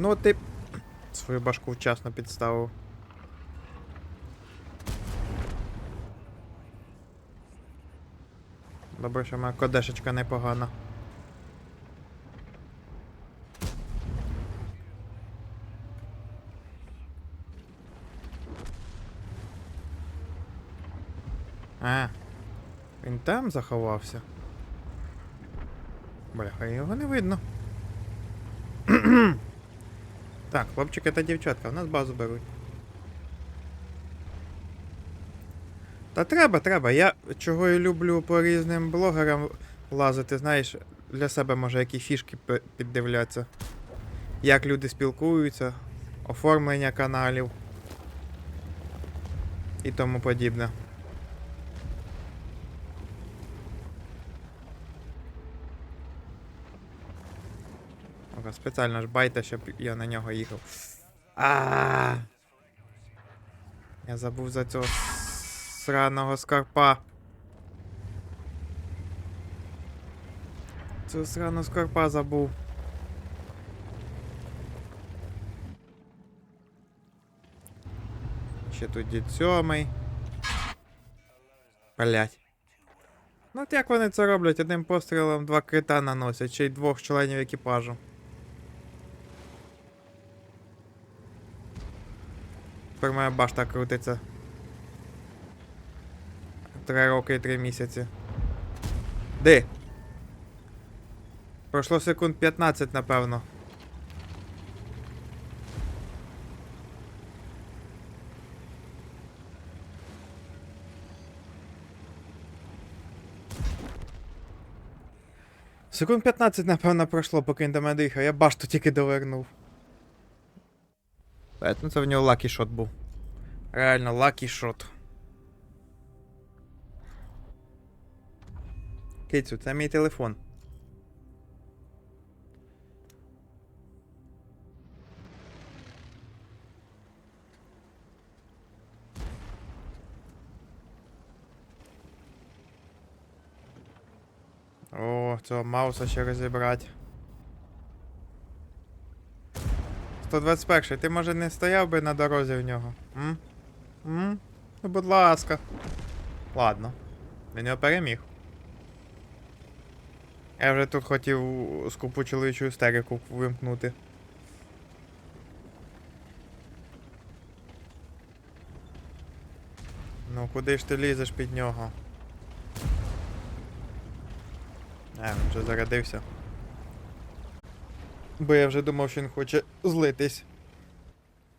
Ну ти свою башку вчасно підставив. Добре, що моя кодешечка непогана. А, він там заховався. Бляха, його не видно. Так, хлопчики та дівчатка, в нас базу беруть. Та треба, треба. Я чого і люблю по різним блогерам лазити, знаєш, для себе може які фішки піддивлятися. Як люди спілкуються, оформлення каналів і тому подібне. Ага, спеціально ж байте, щоб я на нього їхав. А. Я забув за цього сраного скарпа. Цього сраного скарпа забув. Ще тут дід сьомий. Блять. Ну от як вони це роблять? Одним пострілом два крита наносять, ще й двох членів екіпажу. Тепер моя башта крутиться. Три роки і три місяці. Де? Пройшло секунд 15, напевно. Секунд 15, напевно, пройшло, поки він до мене доїхав. Я башту тільки довернув. Ну це в нього лакі шот був. Реально, лакі шот. Кицю, це мій телефон. О, цього мауса ще розібрати. 121 ти може не стояв би на дорозі в нього? М? М? Ну, будь ласка. Ладно. Він його переміг. Я вже тут хотів скупу чоловічу істерику вимкнути. Ну, куди ж ти лізеш під нього? А, він вже зарядився. Бо я вже думав, що він хоче злитись.